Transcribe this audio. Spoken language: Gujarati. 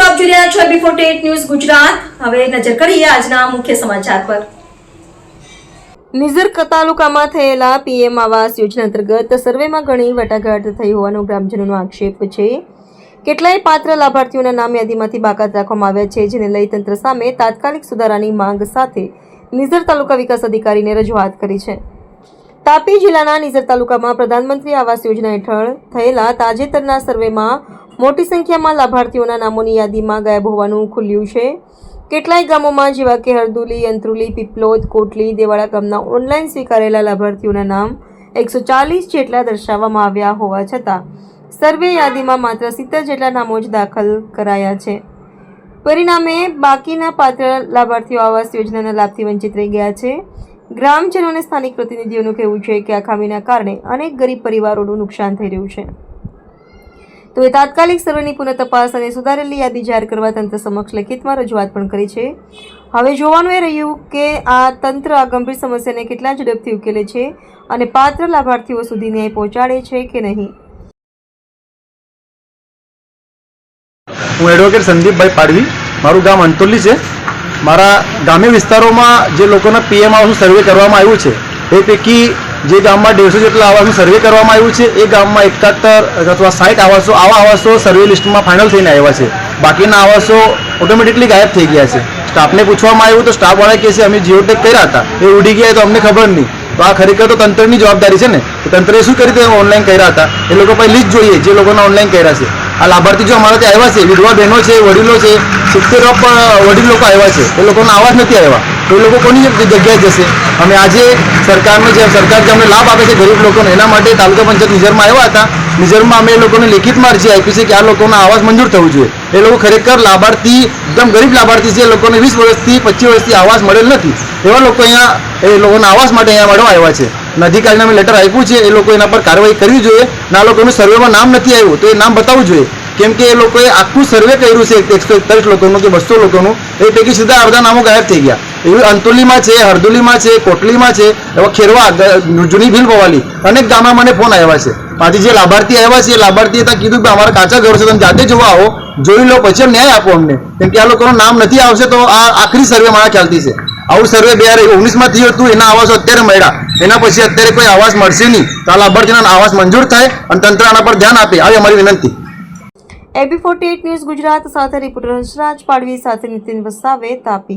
છો બિફોર ટેટ ન્યૂઝ ગુજરાત. હવે નજર કરીએ આજના મુખ્ય સમાચાર પર. નિઝર તાલુકામાં થયેલા પીએમ આવાસ યોજના અંતર્ગત સર્વેમાં ઘણી વાટાઘાટ થઈ હોવાનો ગ્રામજનોનો આક્ષેપ છે. કેટલાય પાત્ર લાભાર્થીઓના નામ યાદીમાંથી બાકાત રાખવામાં આવ્યા છે, જેને લઈ તંત્ર સામે તાત્કાલિક સુધારાની માંગ સાથે નિઝર તાલુકા વિકાસ અધિકારીને રજૂઆત કરી છે. તાપી જિલ્લાના નિઝર તાલુકામાં પ્રધાનમંત્રી આવાસ યોજના હેઠળ થયેલા તાજેતરના સર્વેમાં મોટી સંખ્યામાં લાભાર્થીઓના નામોની યાદીમાં ગાયબ હોવાનું ખુલ્યું છે. કેટલાય ગામોમાં જેવા કે હરદુલી અંત્રુલી પીપલોદ, કોટલી દેવાળા ગામના ઓનલાઈન સ્વીકારેલા લાભાર્થીઓના નામ એકસો ચાલીસ જેટલા દર્શાવવામાં આવ્યા હોવા છતાં, સર્વે યાદીમાં માત્ર સિત્તેર જેટલા નામો જ દાખલ કરાયા છે. પરિણામે, બાકીના પાત્ર લાભાર્થીઓ આવાસ યોજનાના લાભથી વંચિત રહી ગયા છે. ગ્રામજનો અને સ્થાનિક પ્રતિનિધિઓનું કહેવું છે કે આ ખામીના કારણે અનેક ગરીબ પરિવારોનું નુકસાન થઈ રહ્યું છે. તો એ તાત્કાલિક સર્વેની પુનઃ તપાસ અને સુધારેલી યાદી જાહેર કરવા તંત્ર સમક્ષ લેખિતમાં રજૂઆત પણ કરી છે. હવે જોવાનું એ રહ્યું કે આ તંત્ર આ ગંભીર સમસ્યાને કેટલા ઝડપથી ઉકેલે છે અને પાત્ર લાભાર્થીઓ સુધી ન્યાય પહોંચાડે છે કે નહીં? હું એડવોકેટ સંદીપભાઈ પાડવી. મારું ગામ અંતોલી છે. મારા ગ્રામ્ય વિસ્તારોમાં જે લોકોના પીએમ આવાસનું સર્વે કરવામાં આવ્યું છે એ પૈકી જે ગામમાં દેડસો જેટલા આવાસનું સર્વે કરવામાં આવ્યું છે, એ ગામમાં એકાત્તર અથવા સાઠ આવાસો, આવા આવાસો સર્વે લિસ્ટમાં ફાઇનલ થઈને આવ્યા છે. બાકીના આવાસો ઓટોમેટિકલી ગાયબ થઈ ગયા છે. સ્ટાફને પૂછવામાં આવ્યું તો સ્ટાફવાળા કહે છે, અમે જીઓટેક કર્યા હતા. એ ઉડી ગયા તો અમને ખબર નહીં. તો આ ખરેખર તો તંત્રની જવાબદારી છે ને? તંત્રએ શું કરી તે ઓનલાઈન કર્યા હતા. એ લોકો પાસે લિસ્ટ જોઈએ, જે લોકોના ઓનલાઈન કર્યા છે. આ લાભાર્થી જો અમારા ત્યાં આવ્યા છે, વિધવા બહેનો છે, વડીલો છે, સિત્તેર વડીલ લોકો આવ્યા છે. એ લોકોનો આવાજ નથી આવ્યા. તો એ લોકો કોની જગ્યાએ જશે? અમે આજે સરકારનો જે સરકાર જે અમને લાભ આપે છે ગરીબ લોકોને, એના માટે તાલુકા પંચાયત નિઝરમાં આવ્યા હતા. નિઝરમાં અમે એ લોકોને લેખિતમાં અરજી આપી છે કે આ લોકોનો આવાસ મંજૂર થવું જોઈએ. એ લોકો ખરેખર લાભાર્થી, એકદમ ગરીબ લાભાર્થી છે, એ લોકોને વીસ વર્ષથી, પચીસ વર્ષથી આવાસ મળેલ નથી. એવા લોકો અહીંયા, એ લોકોના આવાસ માટે અહીંયા મળવા આવ્યા છે. અને અધિકારીને અમે લેટર આપ્યું છે, એ લોકો એના પર કાર્યવાહી કરવી જોઈએ. ના લોકોનું સર્વેમાં નામ નથી આવ્યું, તો એ નામ બતાવવું જોઈએ. કેમ કે એ લોકોએ આખું સર્વે કર્યું છે એકસો એકતાલીસ લોકોનું કે બસો લોકોનું, એ પૈકી સીધા અડધા નામો ગાયબ થઈ ગયા. એવી અંતુલીમાં છે, હરદુલીમાં છે, કોટલીમાં છે, એવા ખેરવા જૂની ભીલ પવાલી અનેક ગામમાં મને ફોન આવ્યા છે. માથી જે લાભાર્થી આવ્યા છે, એ લાભાર્થીએ ત્યાં કીધું કે અમારા કાચા ઘર છે, તમે જાતે જોવા આવો, જોઈ લો, પછી ન્યાય આપો અમને. કેમ કે આ લોકોનું નામ નથી આવશે, તો આ આખરી સર્વે મારા ખ્યાલથી છે. આવું સર્વે બે હજાર ઓગણીસમાં થયું હતું, એના આવાસો અત્યારે મળ્યા. એના પછી અત્યારે કોઈ આવાસ મળશે નહીં. તો આ લાભાર્થીના આવાસ મંજૂર થાય અને તંત્ર આના પર ધ્યાન આપે. આવી અમારી વિનંતી. એબી ફોર્ટી ન્યૂઝ ગુજરાત સાથે રિપોર્ટર હંસરાજ પાડવી સાથે નીતિન વસાવે તાપી